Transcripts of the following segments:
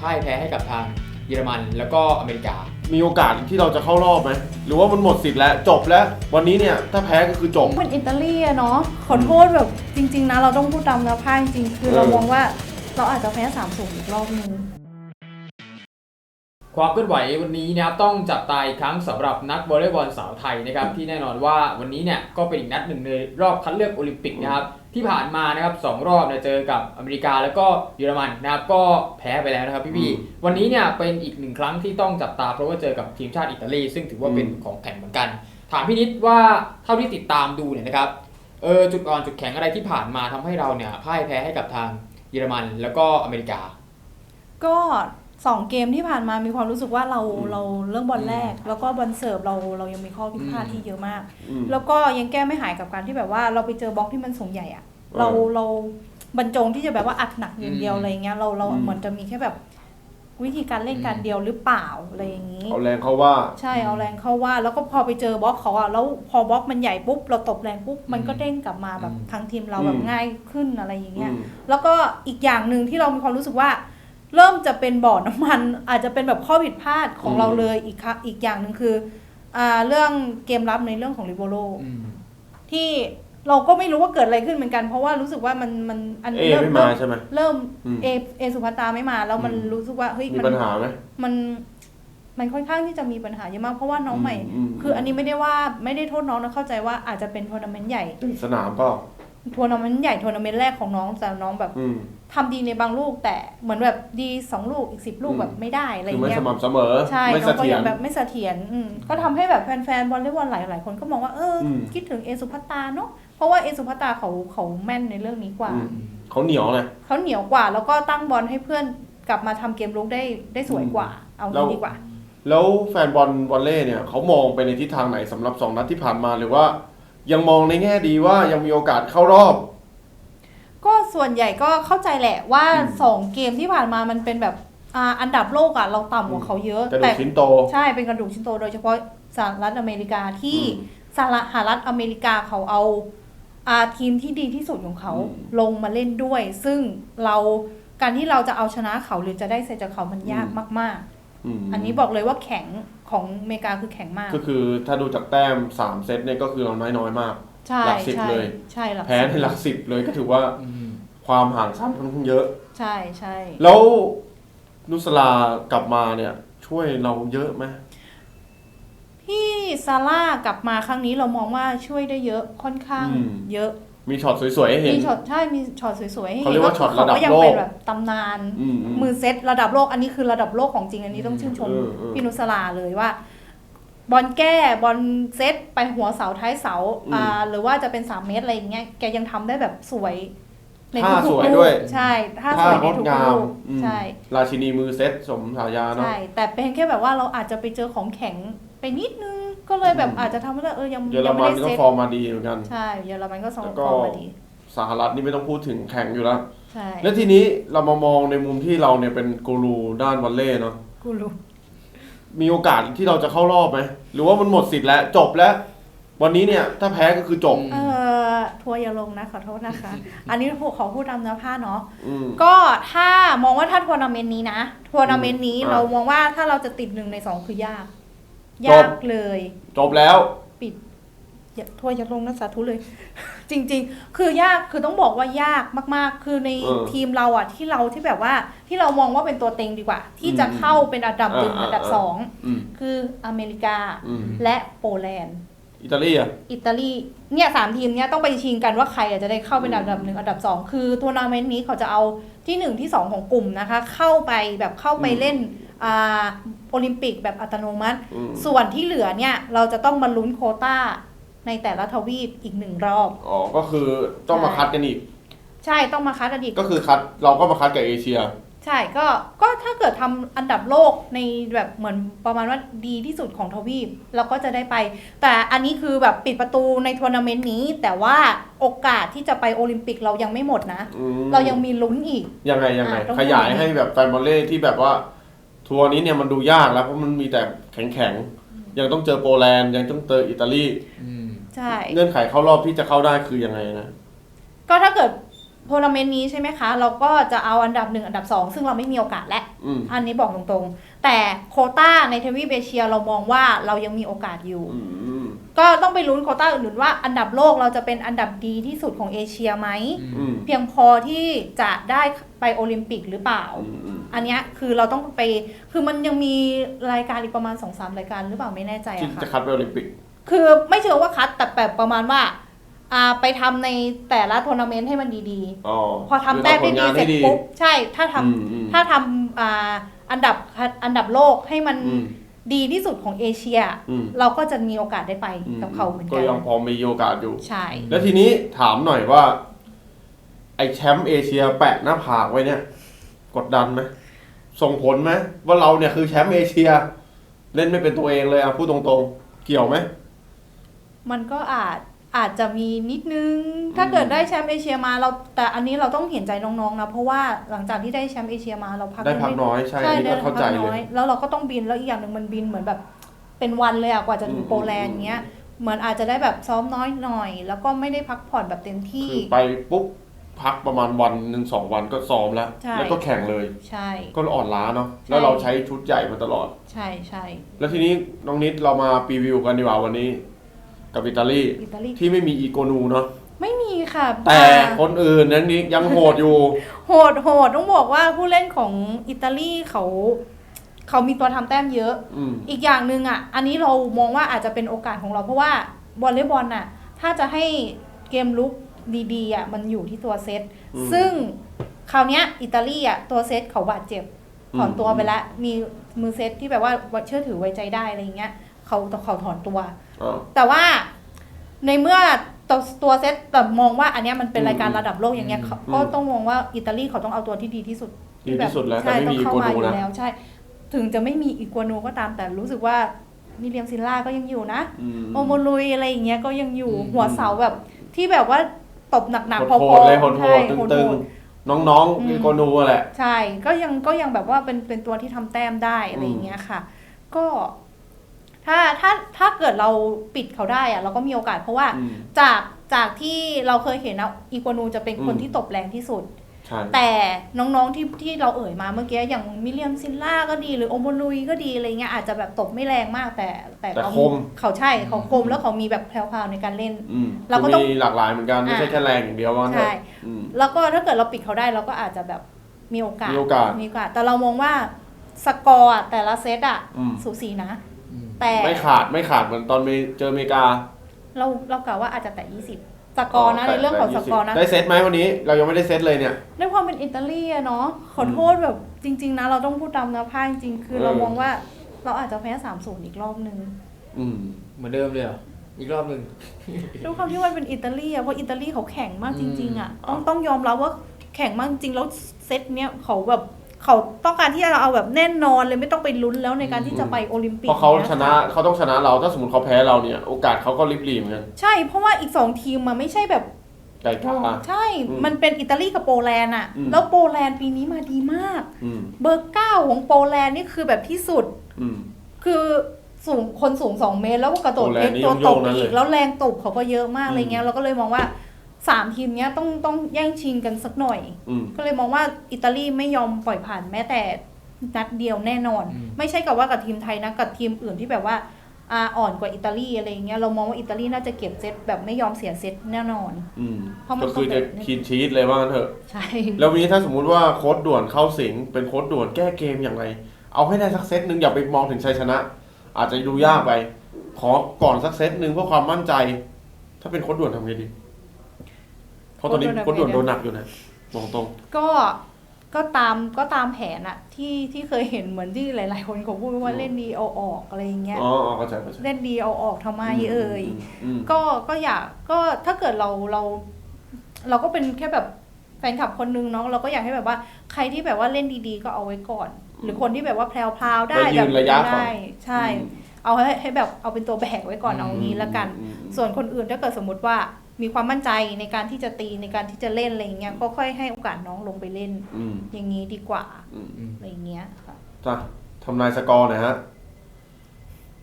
พ่ายแพ้ให้กับทางเยอรมันแล้วก็อเมริกา มีโอกาสที่เราจะเข้ารอบไหมหรือว่ามันหมดสิทธิ์แล้วจบแล้ว วันนี้เนี่ยถ้าแพ้ก็คือจบเป็นอิตาลีอะเนาะขอโทษแบบจริง ๆ นะ เราต้องพูดตามเนื้อผ้าจริงๆคือเออ เรามองว่าเราอาจจะแพ้สามศูนย์อีกรอบนึง ความเคลื่อนไหววันนี้นะครับต้องจับตาอีกครั้งสำหรับนักวอลเลย์บอลสาวไทยนะครับที่แน่นอนว่าวันนี้เนี่ยก็เป็นอีกนัดหนึ่งในรอบคัดเลือกโอลิมปิกนะครับ ที่ผ่านมานะครับสองรอบเนี่ยเจอกับอเมริกาแล้วก็เยอรมันนะครับก็แพ้ไปแล้วนะครับพี่ๆวันนี้เนี่ยเป็นอีกหนึ่งครั้งที่ต้องจับตาเพราะว่าเจอกับทีมชาติอิตาลีซึ่งถือว่าเป็นของแข่งเหมือนกัน ถามพี่นิดว่าเท่าที่ติดตามดูเนี่ยนะครับเออจุดอ่อนจุดแข็งอะไรที่ผ่านมาทำให้เราเนี่ยพ่ายแพ้ให้กับทางเยอรมันแล้วก็อเมริกา ก็ สองเกมที่ผ่านมามีความรู้สึกว่าเราอืมเราเรื่องบอลแรก แล้วก็บอลเสิร์ฟเราเรายังมีข้อพิพาทอืมที่เยอะมากอืมแล้วก็ยังแก้ไม่หายกับการที่แบบว่าเราไปเจอบล็อกที่มันสูงใหญ่อะเออเราเราบรรจงที่จะแบบว่าอัดหนักอย่างเดียวอืมอะไรเงี้ยเราเราอืมเหมือนจะมีแค่แบบวิธีการเล่นการเดียวหรือเปล่าอะไรอย่างนี้ เอาแรงเขาว่า ใช่เอาแรงเข้าว่า แล้วก็พอไปเจอบล็อกเขาอะแล้วพอบล็อกมันใหญ่ปุ๊บเราตบแรงปุ๊บมันก็เด้งกลับมาแบบอืมทั้งทีมเราอืมแบบง่ายขึ้นอะไรอย่างเงี้ยอืมแล้วก็อีกอย่างหนึ่งที่เรามีความรู้สึกว่า เริ่มจะเป็นบ่อน้ำมัน อาจจะเป็นแบบข้อผิดพลาดของอืมเราเลยอีกค่ะอีกอย่างหนึ่งคืออ่าเรื่องเกมรับในเรื่องของริโบโลอืมที่เราก็ไม่รู้ว่าเกิดอะไรขึ้นเหมือนกัน เพราะว่ารู้สึกว่ามันมันอันเอเริ่มไม่มาใช่ไหม เริ่มอืมเอเอสุภัตตาไม่มาแล้วมันอืม รู้สึกว่าเฮ้ยมีมันปัญหาไหม มันมันค่อนข้างที่จะมีปัญหาเยอะมากเพราะว่าน้องใหม่อืม คืออันนี้ไม่ได้ว่าไม่ได้โทษน้องนะเข้าใจว่าอาจจะเป็นทัวร์นาเมนต์ใหญ่เป็นสนามเปล่าทัวร์นาเมนต์ใหญ่ทัวร์นาเมนต์แรกของน้องแต่น้องแบบ อืม ทำดีในบางลูกแต่เหมือนแบบดีสองลูกอีกสิบลูกอืมแบบไม่ได้อะไรคือไม่เงี้สยม่ำเสมอ ใช่ไม่น้เสองก็ถียยัร งแบบไม่เสถียรอืมก็ทำให้แบบแฟนๆบอลเลย์บอลหลายๆคนก็มองว่าเอออม คิดถึงเอสุพัตตาเนาะเพราะว่าเอสุพัตตาเขาเขาแม่นในเรื่องนี้กว่า อืมเขาเหนียวไงเขาเหนียวกว่า แล้วก็ตั้งบอลให้เพื่อนกลับมาทำเกมลุกได้ได้สวยกว่า เอาแล้วงี้ดีกว่า แล้วแฟนบอลวอลเล่เนี่ยเขามองไปในทิศทางไหนสำหรับสองนัดที่ผ่านมาหรือว่า ยังมองในแง่ดีว่ายังมีโอกาสเข้ารอบก็ ส่วนใหญ่ก็เข้าใจแหละว่าอืมสองเกมที่ผ่านมามันเป็นแบบอ่าอันดับโลกอะเราต่ำกว่าเขาเยอะกระดูแต่กชิ้นโต ใช่เป็นกระดูกชิ้นโต โดยเฉพาะสหรัฐอเมริกาที่อืมสหรัฐอเมริกาเขาเอาอาทีมที่ดีที่สุดของเขาอืมลงมาเล่นด้วย ซึ่งเราการที่เราจะเอาชนะเขาหรือจะได้เซตจากเขามันยากอืมมากมๆอันนี้บอกเลยว่าแข็งของอเมริกาคือแข็งมาก ก็คือถ้าดูจากแต้มสามเซตเนี่ยก็คือเราน้อยๆมากใช่หลักสิบใช่เลยใช่หลักแพ้ในหลักสิบเลยก็ถือว่าอืม ความห่างชั้นค่อนข้างเยอะ ใช่ใช่แล้วนุสลากลับมาเนี่ย ช่วยเราเยอะไหมที่ซาร่ากลับมาครั้งนี้เรามองว่าช่วยได้เยอะค่อนข้างอืมเยอะ มีช็อตสวยๆให้เห็น มีช็อตใช่มีช็อตสวยๆให้เขาเรียกว่าช็อตระดับเขาก็ยังโลกเป็นแบบตำนานอืมอืม มือเซตระดับโลกอันนี้คือระดับโลกของจริงอันนี้ต้องชื่นชมเออเออพี่นุสลาเลยว่า บอลแก้บอลเซตไปหัวเสาท้ายเสาอืม อ่าหรือว่าจะเป็น3เมตรอะไรอย่างเงี้ยแกยังทำได้แบบสวย ในท่าทุกสวยๆลูด้วยกใช่ท่าสท่าวยงในดทุกงาๆมลูกอืมใช่ ราชินีมือเซตสมฉายาเนาะ ใช่ แต่เป็นแค่แบบว่าเราอาจจะไปเจอของแข็งไปนิดนึง ก็เลยแบบอืม อาจจะทำให้เราเออยังเยอรยังมัไม่นได้ก็เซตฟอร์มมาดีเหมือนกัน ใช่เยอรมันก็สองแล้วฟก็ อร์มมาดี สหรัฐนี่ไม่ต้องพูดถึงแข่งอยู่แล้ว ใช่แล้วทีนี้เรามามองในมุมที่เราเนี่ยเป็นกูรูด้านวอลเล่เนาะ กูรู้ มีโอกาสที่เราจะเข้ารอบไหม หรือว่ามันหมดสิทธิ์แล้ว จบแล้ว วันนี้เนี่ย ถ้าแพ้ก็คือจบ เออ ทัวร์อย่าลงนะขอโทษนะคะ อันนี้ขอพูดตามเนื้อผ้าเนาะอืมก็ถ้ามองว่าถ้าทัวร์นาเมนต์นี้นะทัวร์นาเมนต์นี้อืมเรามองว่าถ้าเราจะติดหนึ่งในสองคือยากจบยากเลย จบแล้ว ปิดอย่าทัวร์อย่าลงนะสาธุเลย จริง ๆ คือยากคือต้องบอกว่ายากมากๆ คือในเออทีมเราอะที่เราที่แบบว่าที่เรามองว่าเป็นตัวเต็งดีกว่า ที่จะอืมเข้าเป็นอันดับหนึ่งอ่าอันดับอ่าสองอืมคืออเมริกาอืมและโปแลนด์ อิตาลีอะ อิตาลีเนี่ยสามทีมเนี่ยต้องไปชิงกันว่าใครอะจะได้เข้าเป็นอันดับหนึ่งอันดับสองคือทัวร์นาเมนต์นี้เขาจะเอาที่หนึ่งที่สองของกลุ่มนะคะ เข้าไปแบบเข้าไปอืมเล่นอ่าโอลิมปิกแบบอัตโนมัติ อืม ส่วนที่เหลือเนี่ยเราจะต้องมาลุ้นโควต้าในแต่ละทวีปอีกหนึ่งรอบ อ๋อ ก็คือต้องมาคัดกันอีก ใช่ต้องมาคัดอดีตก็คือคัดเราก็มาคัดกับเอเชีย ใช่ก็ก็ถ้าเกิดทำอันดับโลกในแบบเหมือนประมาณว่าดีที่สุดของทวีปเราก็จะได้ไป แต่อันนี้คือแบบปิดประตูในทัวร์นาเมนต์นี้ แต่ว่าโอกาสที่จะไปโอลิมปิกเรายังไม่หมดนะ อืมเรายังมีลุ้นอีก ยังไงยังไง อะต้อง ขยายพูดอย่างนี้ให้แบบแฟนบอลเล่ที่แบบว่า ทัวร์นี้เนี่ยมันดูยากแล้วเพราะมันมีแต่แข็งแข็งๆยังต้องเจอโปแลนด์ยังต้องเจออิตาลี อืม ใช่ เงื่อนไขเข้ารอบที่จะเข้าได้คือยังไงนะ ก็ถ้าเกิด ทัวร์นาเมนต์นี้ใช่ไหมคะ เราก็จะเอาอันดับหนึ่งอันดับสองซึ่งเราไม่มีโอกาสแล้วอืมอันนี้บอกตรงๆ แต่โควต้าในทวีปเอเชียเรามองว่าเรายังมีโอกาสอยู่ อืมก็ต้องไปลุ้นโควต้าอื่นๆว่าอันดับโลกเราจะเป็นอันดับดีที่สุดของเอเชียไหม อืมเพียงพอที่จะได้ไปโอลิมปิกหรือเปล่า อืมอืมอันเนี้ยคือเราต้องไป คือมันยังมีรายการอีกประมาณ2อสรายการหรือเปล่าไม่แน่ใจที่อะจะค่ะ คัดไปโอลิมปิก คือไม่เชิงว่าคัดแต่แบบประมาณว่า อ่าไปทำในแต่ละทัวร์นาเมนต์ให้มันดีอ๋อๆ พอทำแต้มได้ดีคือเสร็จทำผลงานให้ดีปุ๊บใช่ถ้าทำอืมอืมถ้าทำอ่าอันดับอันดับโลกให้มันอืม ดีที่สุดของเอเชีย อืม เราก็จะมีโอกาสได้ไปอืมกับเขาเหมือนก็กันยังพอมีโอกาสอยู่ ใช่ แล้วทีนี้ถามหน่อยว่า ไอแชมป์เอเชียแปะหน้าผากไว้เนี่ย กดดันไหมส่งผลไหมว่าเราเนี่ยคือแชมป์เอเชีย เล่นไม่เป็นตัวเองเลยอะพูดตรงๆ เกี่ยวไหม มันก็อาจ อาจจะมีนิดนึง ถ้าอืมเกิดได้แชมป์เอเชียมาเราแต่อันนี้เราต้องเห็นใจน้องๆนะเพราะว่าหลังจากที่ได้แชมป์เอเชียมาเราพักได้พักม่น้อยใช่ใช่อันนี้ได้ก็เข้าใจพักเลน้อยยแล้วเราก็ต้องบินแล้วอีกอย่างหนึ่งมันบินเหมือนแบบเป็นวันเลยอะกว่าจะถึงอืมโปแลนด์เงี้ยเหมือนอาจจะได้แบบซ้อมน้อยหน่อย แล้วก็ไม่ได้พักผ่อนแบบเต็มที่คือไปปุ๊บพักประมาณวันหนึ่งสองวันก็ซ้อมแล้วใช่แล้วก็แข่งเลย ใช่ ก็อ่อนล้าเนาะแล้วเราใช้ชุดใหญ่มาตลอด ใช่ใช่แล้วทีนี้น้องนิดเรามาพรีวิวกันดีกว่าวันนี้ กับอิตาลีอิตาลี ที่ไม่มีอีโกนูเนาะไม่มีค่ะแต่บ้าคนอื่นนั้นนี้ยังโหดอยู่ โหดโหดต้องบอกว่าผู้เล่นของอิตาลีเขาเขามีตัวทำแต้มเยอะ อืม อีกอย่างหนึ่งอะ อันนี้เรามองว่าอาจจะเป็นโอกาสของเราเพราะว่าวอลเลย์บอลน่ะ ถ้าจะให้เกมลุกดีๆอะมันอยู่ที่ตัวเซต อืมซึ่งคราวเนี้ยอิตาลีอะตัวเซตเขาบาดเจ็บถอนตัวอืมไปแล้วมีมือเซตที่แบบว่าเชื่อถือไว้ใจได้อะไรอย่างเงี้ยเขาเขาถอนตัว อ่าแต่ว่าในเมื่อตัวตัวเซตแต่มองว่าอันเนี้ยมันเป็นอืมรายการระดับโลกอย่างเงี้ยเขาอืมก็ต้องมองว่าอิตาลีเขาต้องเอาตัวที่ดีที่สุดดีที่สุดแล้วแต่ใช่ไม่ต้อมีงอีเข้าโกมานูอยู่นะ แล้วใช่ ถึงจะไม่มีอีกัวโนก็ตามแต่รู้สึกว่ามิเลียมซิลล่าก็ยังอยู่นะ อืม โอโมลุยอะไรอย่างเงี้ยก็ยังอยู่อืม หัวเสาแบบที่แบบว่าตบหนักๆพอโหดๆเลยโหดใช่ๆโหตึงดๆน้องอืๆมอีโกนูอะแหละ ๆใช่ก็ยังก็ยังแบบว่าเป็นเป็นตัวที่ทำแต้มได้อะไรอย่างเงี้ยค่ะ ก็ ถ้าถ้าถ้าเกิดเราปิดเขาได้อะเราก็มีโอกาสเพราะว่าอืม จากจากที่เราเคยเห็นนะอีกัวนูจะเป็นคนอืม ที่ตบแรงที่สุด ใช่ แต่น้องๆที่ที่เราเอ่ยมาเมื่อกี้อย่างมิเลียมซินล่าก็ดีหรือโอโมลุยก็ดีอะไรเงี้ยอาจจะแบบตบไม่แรงมากแต่แต่แต่เขาคม เขาใช่เขาคมแล้วเขามีแบบแพรวๆในการเล่น อืมเราก็ต้องมีหลากหลายเหมือนกันไม่ใช่อะแค่แรงอย่างเดียวว่างั้นเถใช่ อะอืม แล้วก็ถ้าเกิดเราปิดเขาได้เราก็อาจจะแบบมีโอกาสมีโอกาสมีโอกาส แต่เรามองว่าสกอร์อะแต่ละเซตอะอืม สูสีนะอืม แต่ไม่ขาดไม่ขาดเหมือนตอนไปเจออเมริกาเราเรากล่าวว่าอาจจะแต่ยี่สิบสกอร์นะในเรื่องของสกอร์นะ ได้เซตไหมวันนี้เรายังไม่ได้เซตเลยเนี่ย ด้วยความเป็นอิตาลีอะเนาะขอโทษแบบจริง ๆ นะ เราต้องพูดตามเนื้อผ้าจริงๆคือเออเรามองว่าเราอาจจะแพ้สามศูนย์อีกรอบนึงอืมเหมือนเดิมเลยเหรออีกรอบหนึ่งด้วยความที่มันเป็นอิตาลีอะเพราะอิตาลีเขาแข็งมากจริง ๆอะอืมต้องต้องยอมรับว่าแข็งมากจริงแล้วเซตเนี้ยเขาแบบ เขาต้องการที่จะเอาแบบแน่นอนเลยไม่ต้องไปลุ้นแล้วในการที่จะไปโอลิมปิกเพราะเขายชนะเขาต้องชนะเราถ้าสมมติเขาแพ้เราเนี่ย โอกาสเขาก็ริบหรี่เหมือนกันใช่เพราะว่าอีกสองทีมมันไม่ใช่แบบไก่กาใช่อืมมันเป็นอิตาลีกับโปแลนด์อะอืมแล้วโปแลนด์ปีนี้มาดีมากอืมเบอร์เก้าของโปแลนด์นี่คือแบบที่สุดอืมคือสูงคนสูงสองเมตร แล้วก็กระโดดโปแลเล็นด์กนี่ตัวตโยกงๆนั่นอีเลกยแล้วแรงตบเขาก็เยอะมากอืมอะไรเงี้ยเราก็เลยมองว่า สามทีมเนี้ยต้องต้องแย่งชิงกันสักหน่อย อืม ก็เลยมองว่าอิตาลีไม่ยอมปล่อยผ่านแม้แต่นัดเดียวแน่นอน อืม ไม่ใช่กับว่ากับทีมไทยนะกับทีมอื่นที่แบบว่าอ่าอ่อนกว่าอิตาลีอะไรเงี้ยเรามองว่าอิตาลีน่าจะเก็บเซตแบบไม่ยอมเสียเซตแน่นอน อืมเพราะมันก็คือต้องจะแบบคีนชีตเลยว่างั้นเถอะ ใช่ แล้ววันนี้ถ้าสมมุติว่าโค้ดด่วนเข้าสิงเป็นโค้ดด่วนแก้เกมอย่างไร เอาให้ได้สักเซตหนึ่งอย่าไปมองถึงชัยชนะ อาจจะดูยากไป ขอก่อนสักเซตหนึ่งเพื่อความมั่นใจ ถ้าเป็นโค้ดด่วนทำไงดี เพราะตอนนี้โค้ดด่วนโดนหนักอยู่นะบอกตรงก็ก็ตามก็ตามแผนอะที่ที่เคยเห็นเหมือนที่หลาย ๆ คนเขาพูดว่าเล่นดีเอาออกอะไรอย่างเงี้ยอ๋ออ๋อเข้าใจเข้าใจเล่นดีเอาออกทำไมเอ่ยอืมก็ก็อยากก็ถ้าเกิดเราเรา เราก็เป็นแค่แบบแฟนคลับคนนึงเนาะเราก็อยากให้แบบว่าใครที่แบบว่าเล่นดีๆ ก็เอาไว้ก่อน หรือคนที่แบบว่าแพรวๆได้ไว้ยืแบบนระยะก่อนได้ใช่ เอาให้ให้แบบเอาเป็นตัวแบกไว้ก่อนเอางี้ละกันอืมอืมส่วนคนอื่นถ้าเกิดสมมติว่า มีความมั่นใจในการที่จะตีในการที่จะเล่นอะไรอย่างเงี้ยก็ค่อยให้โอกาสน้องลงไปเล่น อืมอย่างนี้ดีกว่าอืมอืมอะไรอย่างเงี้ยค่ะ จ้ะทำนายสกอร์หน่อยฮะ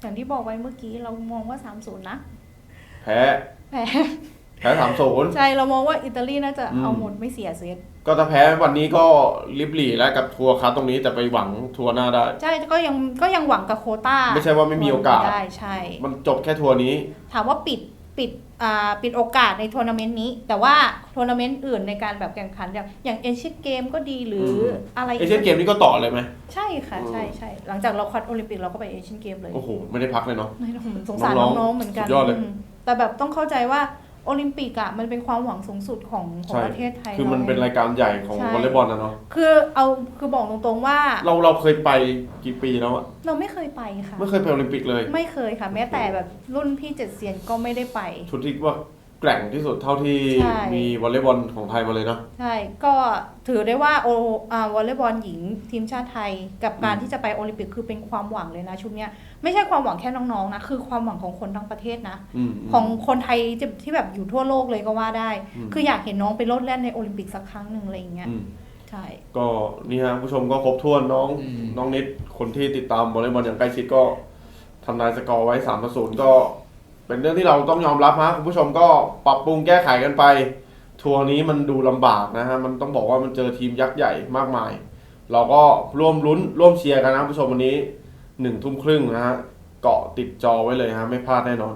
อย่างที่บอกไว้เมื่อกี้เรามองว่า3ามศูนย์นะแพ้แพ้แพ้สามศูนย์ ใช่เรามองว่าอิตาลีน่าจะอืม เอาหมดไม่เสียเซตก็ถ้าแพ้วันนี้ก็ลิบหลีแล้วกับทัวร์คัสตรงนี้แต่ไปหวังทัวร์หน้าได้ ใช่ก็ยังก็ยังหวังกับโควต้าไม่ใช่ว่าไม่มีโอกาส ได้ใช่ มันจบแค่ทัวร์นี้ ถามว่าปิดปิดอ่า ปิดโอกาสในทัวร์นาเมนต์นี้ แต่ว่าทัวร์นาเมนต์อื่นในการแบบแข่งขันอย่างอย่างเอเชียนเกมก็ดีหรืออมอะไรเอเชียนเกมนี่ก็ต่อเลยไหมใช่ค่ะอืมใช่ใช่หลังจากเราคัดโอลิมปิกเราก็ไปเอเชียนเกมเลยโอ้โหไม่ได้พักเลยเนาะไม่ต้องสงสารน้องๆน้องๆเหมือนกันสุดยอดเลยอืมแต่แบบต้องเข้าใจว่า โอลิมปิกอะมันเป็นความหวังสูงสุดของของใช่ ประเทศไทยคือมันรา เป็นรายการใหญ่ของใช่ วอลเลย์บอลนะเนาะคือเอาคือบอกตรงๆว่า เราเราเคยไปกี่ปีแล้วอะเราไม่เคยไปค่ะ ไม่เคยไปโอลิมปิกเลย ไม่เคยค่ะ แม้แต่แบบรุ่นพี่เจ็ดเซียนก็ไม่ได้ไป ชุดที่ว่า แกร่งที่สุดเท่าที่ใช่ มีวอลเลย์บอลของไทยมาเลยเนาะใช่ ก็ถือได้ว่าโออ่าวอลเลย์บอลหญิงทีมชาติไทย กับการอืมที่จะไปโอลิมปิกคือเป็นความหวังเลยนะชุดเนี้ยไม่ใช่ความหวังแค่น้องๆนะคือความหวังของคนทั้งประเทศนะอืมของคนไทยที่ที่แบบอยู่ทั่วโลกเลยก็ว่าได้ อืม คืออยากเห็นน้องไปโลดแล่นในโอลิมปิกสักครั้งหนึ่งอะไรอย่างเงี้ยอืมใช่ ก็นี่ฮะผู้ชมก็ครบถ้วนน้องอืม น้องนิดคนที่ติดตามวอลเลย์บอลอย่างใกล้ชิดก็ทำนายสกอร์ไว้3ามศูนย์ก็ เป็นเรื่องที่เราต้องยอมรับฮะคุณผู้ชมก็ปรับปรุงแก้ไขกันไป ทัวร์นี้มันดูลำบากนะฮะมันต้องบอกว่ามันเจอทีมยักษ์ใหญ่มากมาย เราก็ร่วมลุ้นร่วมเชียร์กันนะคุณผู้ชมวันนี้หนึ่งทุ่มครึ่งนะฮะเกาะติดจอไว้เลยฮะไม่พลาดแน่นอน